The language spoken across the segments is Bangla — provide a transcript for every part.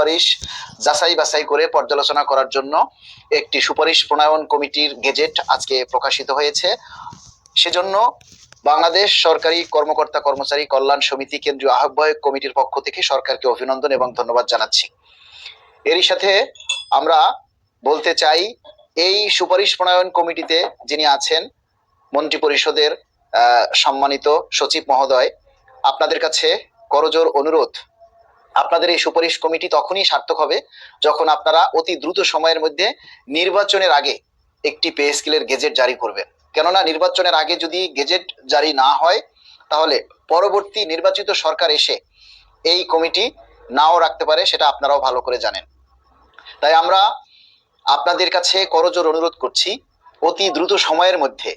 সুপারিশ যাচাই বাছাই করে পর্যালোচনা করার জন্য একটি সুপারিশ প্রণয়ন কমিটির গেজেট আজকে প্রকাশিত হয়েছে। সেজন্য বাংলাদেশ সরকারি কর্মকর্তা কর্মচারী কল্যাণ সমিতি কেন্দ্রীয় আহ্বায়ক কমিটির পক্ষ থেকে সরকারকে অভিনন্দন এবং ধন্যবাদ জানাচ্ছি। এরই সাথে আমরা বলতে চাই, এই সুপারিশ প্রণয়ন কমিটিতে যিনি আছেন মন্ত্রী পরিষদের সম্মানিত সচিব মহোদয়, আপনাদের কাছে করজোর অনুরোধ। আপনাদের এই সুপারিশ কমিটি তখনই সার্থক হবে যখন আপনারা অতি দ্রুত সময়ের মধ্যে নির্বাচনের আগে একটি পে স্কেলের গেজেট জারি করবেন। কেননা নির্বাচনের আগে যদি গেজেট জারি না হয়, তাহলে পরবর্তী নির্বাচিত সরকার এসে এই কমিটি নাও রাখতে পারে, সেটা আপনারাও ভালো করে জানেন। তাই আমরা আপনাদের কাছে করজোর অনুরোধ করছি, অতি দ্রুত সময়ের মধ্যে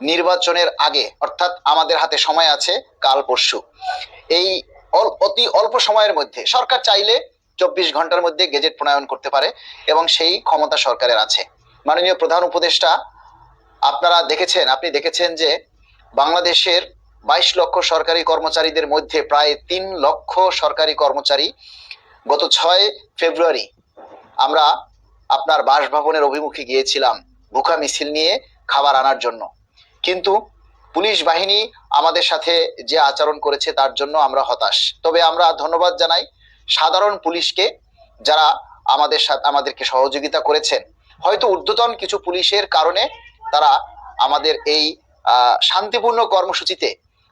নির্বাচনের আগে, অর্থাৎ আমাদের হাতে সময় আছে, কাল পরশু। এই অতি অল্প সময়ের মধ্যে। সরকার চাইলে চব্বিশ ঘণ্টার মধ্যে গেজেট প্রণয়ন করতে পারে এবং সেই ক্ষমতা সরকারের আছে। মাননীয় প্রধান উপদেষ্টা, আপনারা দেখেছেন, আপনি দেখেছেন যে বাংলাদেশের বাইশ লক্ষ সরকারি কর্মচারীদের মধ্যে প্রায় তিন লক্ষ সরকারি কর্মচারী গত ছয় ফেব্রুয়ারি আমরা আপনার বাসভবনের অভিমুখে গিয়েছিলাম ভুখা মিছিল নিয়ে খাবার আনার জন্য। কিন্তু পুলিশ বাহিনী আমাদের সাথে যে আচরণ করেছে তার জন্য আমরা হতাশ। তবে আমরা ধন্যবাদ জানাই সাধারণ পুলিশকে যারা আমাদের সাথে, আমাদেরকে সহযোগিতা করেছেন। হয়তো ঊর্ধ্বতন কিছু পুলিশের কারণে তারা আমাদের এই শান্তিপূর্ণ কর্মসূচিতে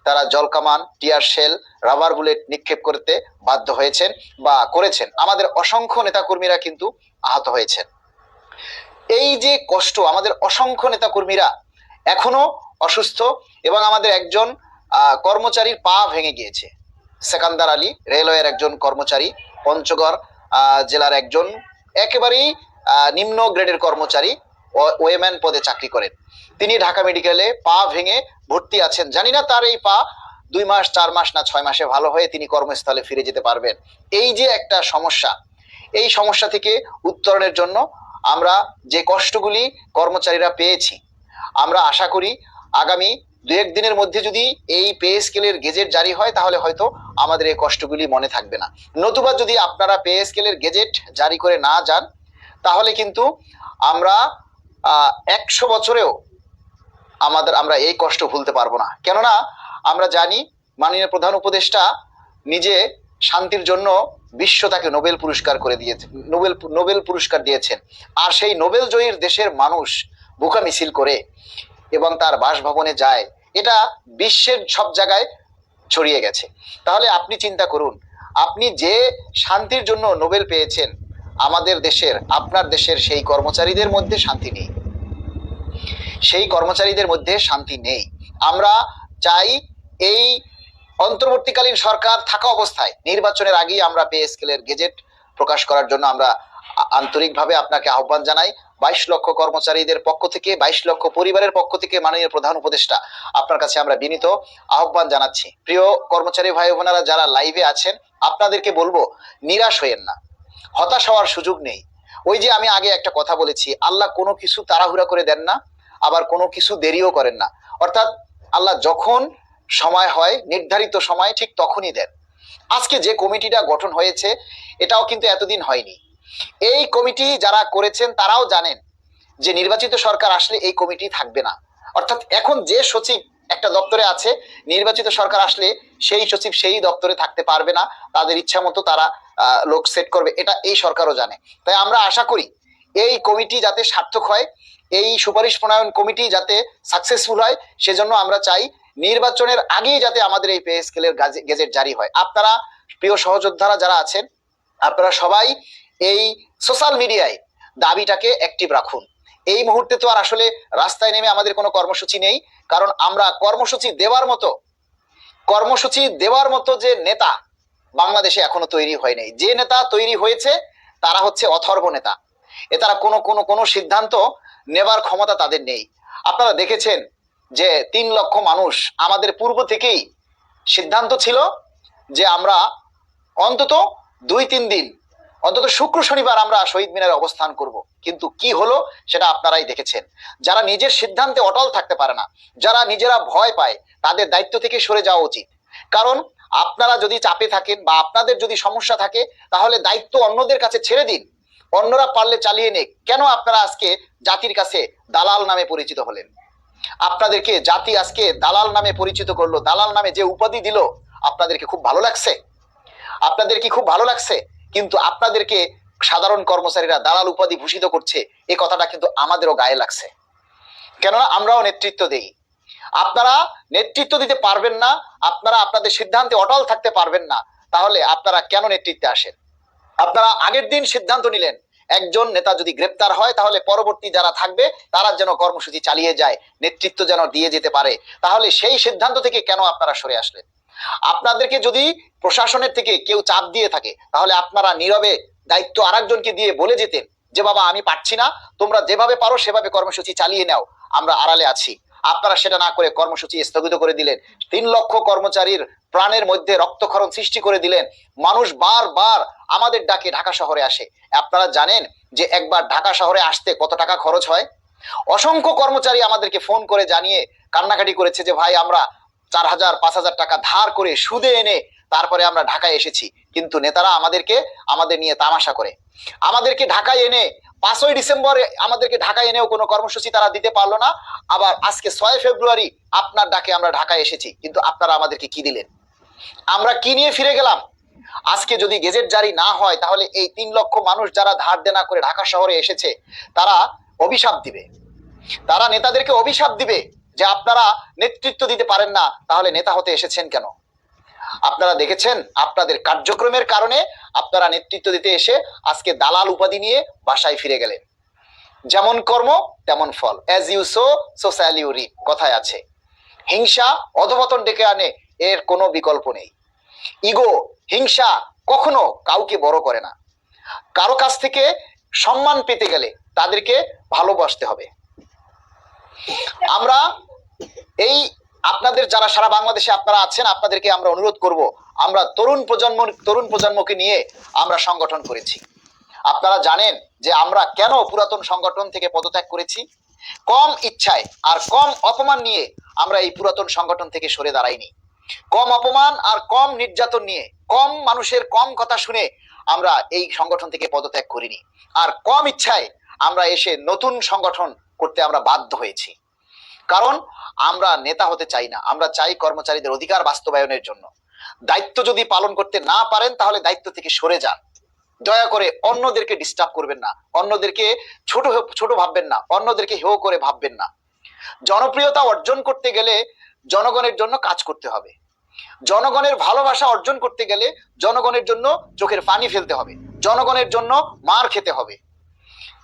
তারা জলকামান টিয়ার শেল, রাবার বুলেট নিক্ষেপ করতে বাধ্য হয়েছেন বা করেছেন। আমাদের অসংখ্য নেতাকর্মীরা কিন্তু আহত হয়েছেন। এই যে কষ্ট, আমাদের অসংখ্য নেতাকর্মীরা এখনও অসুস্থ এবং আমাদের একজন কর্মচারীর পা ভেঙে গিয়েছে। সেকান্দার আলী, রেলওয়ের একজন কর্মচারী, পঞ্চগড় জেলার একজন, একেবারেই নিম্ন গ্রেডের কর্মচারী ওয়েম্যান পদে চাকরি করেন। তিনি ঢাকা মেডিকেলে পা ভেঙে ভর্তি আছেন। জানি না তার এই পা দুই মাস, চার মাস না ছয় মাসে ভালো হয়ে তিনি কর্মস্থলে ফিরে যেতে পারবেন। এই যে একটা সমস্যা, এই সমস্যা থেকে উত্তরণের জন্য আমরা যে কষ্টগুলি কর্মচারীরা পেয়েছি, আমরা আশা করি আগামী দু এক দিনের মধ্যে যদি এই পে স্কেলের গেজেট জারি হয়, তাহলে হয়তো আমাদের এই কষ্টগুলি মনে থাকবে না। নতুবা যদি আপনারা পে স্কেলের গেজেট জারি করে না যান, তাহলে কিন্তু আমরা একশো বছরেও আমাদের, আমরা এই কষ্ট ভুলতে পারব না। কেননা, আমরা জানি মাননীয় প্রধান উপদেষ্টা নিজে শান্তির জন্য বিশ্ব তাকে নোবেল পুরস্কার করে দিয়েছে, নোবেল নোবেল পুরস্কার দিয়েছেন। আর সেই নোবেল জয়ীর দেশের মানুষ বুকা মিছিল করে এবং তার বাসভবনে যায়। এটা বিশ্বের সব জায়গায় ছড়িয়ে গেছে। তাহলে আপনি চিন্তা করুন, আপনি যে শান্তির জন্য নোবেল পেয়েছেন, আমাদের দেশের, আপনার দেশের সেই কর্মচারীদের মধ্যে শান্তি নেই। সেই কর্মচারীদের মধ্যে শান্তি নেই। আমরা চাই এই অন্তর্বর্তীকালীন সরকার থাকা অবস্থায়, নির্বাচনের আগেই আমরা পে স্কেলের গেজেট প্রকাশ করার জন্য আমরা আন্তরিকভাবে আপনাকে আহ্বান জানাই। বাইশ লক্ষ কর্মচারীদের পক্ষ থেকে, বাইশ লক্ষ পরিবারের পক্ষ থেকে মাননীয় প্রধান উপদেষ্টা আপনার কাছে আমরা বিনীত আহ্বান জানাচ্ছি। প্রিয় কর্মচারী ভাই বোনেরা, যারা লাইভে আছেন, আপনাদেরকে বলব, নিরাশ হইয়েন না। হতাশ হওয়ার সুযোগ নেই। ওই যে আমি আগে একটা কথা বলেছি, আল্লাহ কোনো কিছু তাড়াহুড়া করে দেন না, আবার কোনো কিছু দেরিও করেন না। অর্থাৎ আল্লাহ যখন সময় হয়, নির্ধারিত সময় ঠিক তখনই দেন। আজকে যে কমিটিটা গঠন হয়েছে, এটাও কিন্তু এতদিন হয়নি। এই কমিটি যারা করেছেন তারাও জানেন যে নির্বাচিত সরকার আসলে এই কমিটি থাকবে না। অর্থাৎ এখন যে সচিব একটা দপ্তরে আছে, নির্বাচিত সরকার আসলে সেই সচিব সেই দপ্তরে থাকতে পারবে না। তাদের ইচ্ছা মতো তারা লোক সেট করবে। এটা এই সরকারও জানে। তাই আমরা আশা করি এই কমিটি যাতে সার্থক হয়, এই সুপারিশ প্রণয়ন কমিটি যাতে সাকসেসফুল হয়, সেজন্য আমরা চাই নির্বাচনের আগেই যাতে আমাদের এই পে স্কেলের গেজেট জারি হয়। আপনারা প্রিয় সহযোদ্ধারা যারা আছেন, আপনারা সবাই এই সোশ্যাল মিডিয়ায় দাবিটাকে অ্যাক্টিভ রাখুন। এই মুহূর্তে তো আর আসলে রাস্তায় নেমে আমাদের কোনো কর্মসূচি নেই, কারণ আমরা কর্মসূচি দেওয়ার মতো, কর্মসূচি দেওয়ার মতো যে নেতা বাংলাদেশে এখনও তৈরি হয়নি যে নেতা তৈরি হয়েছে, তারা হচ্ছে অথর্ব নেতা। এ তারা কোনো কোনো কোনো সিদ্ধান্ত নেবার ক্ষমতা তাদের নেই। আপনারা দেখেছেন যে তিন লক্ষ মানুষ আমাদের পূর্ব থেকেই সিদ্ধান্ত ছিল যে আমরা অন্তত দুই, তিন দিন অন্তত শুক্র শনিবার আমরা শহীদ মিনারে অবস্থান করব। কিন্তু কি হলো সেটা আপনারাই দেখেছেন। যারা নিজের সিদ্ধান্তে অটল থাকতে পারে না, যারা নিজেরা ভয় পায়, তাদের দায়িত্ব থেকে সরে যাওয়া উচিত। কারণ আপনারা যদি চাপে থাকেন বা আপনাদের যদি সমস্যা থাকে, তাহলে দায়িত্ব অন্যদের কাছে ছেড়ে দিন। অন্যরা পারলে চালিয়ে নেক। কেন আপনারা আজকে জাতির কাছে দালাল নামে পরিচিত হলেন? আপনাদেরকে জাতি আজকে দালাল নামে পরিচিত করল। দালাল নামে যে উপাধি দিল, আপনাদেরকে খুব ভালো লাগছে? আপনাদের কি খুব ভালো লাগছে? কিন্তু আপনাদেরকে সাধারণ কর্মচারীরা দালাল উপাধি ভূষিত করছে এই কথাটা কিন্তু আমাদেরও গায়ে লাগছে। কেননা আমরাও নেতৃত্ব দেই। আপনারা নেতৃত্ব দিতে পারবেন না, আপনারা আপনাদের সিদ্ধান্তে অটল থাকতে পারবেন না, তাহলে আপনারা কেন নেতৃত্বে আসেন? আপনারা আগের দিন সিদ্ধান্ত নিলেন, একজন নেতা যদি গ্রেপ্তার হয়, তাহলে পরবর্তী যারা থাকবে, তারা যেন কর্মসূচি চালিয়ে যায়, নেতৃত্ব যেন দিয়ে যেতে পারে। তাহলে সেই সিদ্ধান্ত থেকে কেন আপনারা সরে আসলেন? আপনাদেরকে যদি প্রশাসনের থেকে কেউ চাপ দিয়ে থাকে, তাহলে আপনারা নীরবে দায়িত্ব আরেকজনকে দিয়ে বলে যেতেন যে, বাবা, আমি পারছি না। তোমরা যেভাবে পারো, সেভাবে কর্মসূচি চালিয়ে নাও। আমরা আড়ালে আছি। আপনারা সেটা না করে কর্মসূচি স্থগিত করে দিলেন। তিন লক্ষ কর্মচারীর প্রাণের মধ্যে রক্তক্ষরণ সৃষ্টি করে দিলেন। মানুষ বারবার আমাদের ডাকে ঢাকা শহরে আসে। আপনারা জানেন যে, একবার ঢাকা শহরে আসতে কত টাকা খরচ হয়? অসংখ্য কর্মচারী আমাদেরকে ফোন করে জানিয়ে কান্নাকাটি করেছে যে, ভাই, আমরা চার হাজার পাঁচ হাজার টাকা ধার করে সুদে এনে তারপরে আমরা ঢাকায় এসেছি। কিন্তু নেতারা আমাদেরকে, আমাদের নিয়ে তামাশা করে। আমাদেরকে ঢাকায় এনে পাঁচই ডিসেম্বরে আমাদেরকে ঢাকায় এনেও কোনো কর্মসূচি তারা দিতে পারল না। আবার আজকে ছয় ফেব্রুয়ারি আপনার ডাকে আমরা ঢাকায় এসেছি। কিন্তু আপনারা আমাদেরকে কি দিলেন? আমরা কি নিয়ে ফিরে গেলাম? আজকে যদি গেজেট জারি না হয়, তাহলে এই তিন লক্ষ মানুষ যারা ধার দেনা করে ঢাকা শহরে এসেছে, তারা অভিশাপ দিবে। তারা নেতাদেরকে অভিশাপ দিবে। যে আপনারা নেতৃত্ব দিতে পারেন না, তাহলে নেতা হতে এসেছেন কেন? আপনারা দেখেছেন আপনাদের কার্যক্রমের কারণে আপনারা নেতৃত্ব দিতে এসে আজকে দালাল উপাধি নিয়ে বাসায় ফিরে গেলেন। যেমন কর্ম, তেমন ফল। As you sow so shall you reap কথায় আছে। হিংসা অধপতন ডেকে আনে, এর কোনো বিকল্প নেই। ইগো হিংসা কখনো কাউকে বড় করে না। কারও কাছ থেকে সম্মান পেতে গেলে তাদেরকে ভালোবাসতে হবে। আমরা এই আপনাদের যারা সারা বাংলাদেশে আপনারা আছেন, আপনাদেরকে আমরা অনুরোধ করব, আমরা তরুণ প্রজন্ম, তরুণ প্রজন্মকে নিয়ে আমরা সংগঠন করেছি। আপনারা জানেন যে আমরা কেন পুরাতন সংগঠন থেকে পদত্যাগ করেছি? কম ইচ্ছায় আর কম অপমান নিয়ে আমরা এই পুরাতন সংগঠন থেকে সরে দাঁড়াইনি। কম অপমান আর কম নির্যাতন নিয়ে, কম মানুষের কম কথা শুনে আমরা এই সংগঠন থেকে পদত্যাগ করিনি। আর কম ইচ্ছায় আমরা এসে নতুন সংগঠন করতে আমরা বাধ্য হয়েছি। কারণ আমরা নেতা হতে চাই না, আমরা চাই কর্মচারীদের অধিকার বাস্তবায়নের জন্য। দায়িত্ব যদি পালন করতে না পারেন, তাহলে দায়িত্ব থেকে সরে যান। দয়া করে অন্যদেরকে ডিস্টার্ব করবেন না, অন্যদেরকে ছোট ছোট ভাববেন না, অন্যদেরকে হেয় করে ভাববেন না। জনপ্রিয়তা অর্জন করতে গেলে জনগণের জন্য কাজ করতে হবে। জনগণের ভালোবাসা অর্জন করতে গেলে জনগণের জন্য চোখের পানি ফেলতে হবে, জনগণের জন্য মার খেতে হবে।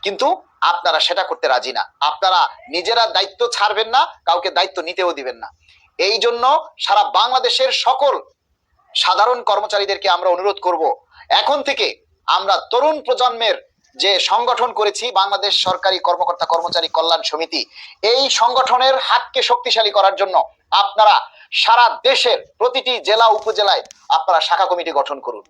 কিন্তু আপনারা সেটা করতে রাজি না। আপনারা নিজেরা দায়িত্ব ছাড়বেন না, কাউকে দায়িত্ব নিতেও দিবেন না। এই জন্য সারা বাংলাদেশের সকল সাধারণ কর্মচারীদেরকে আমরা অনুরোধ করব, এখন থেকে আমরা তরুণ প্রজন্মের যে সংগঠন করেছি, বাংলাদেশ সরকারি কর্মকর্তা কর্মচারী কল্যাণ সমিতি, এই সংগঠনের হাতকে শক্তিশালী করার জন্য আপনারা সারা দেশের প্রতিটি জেলা, উপজেলায় আপনারা শাখা কমিটি গঠন করুন।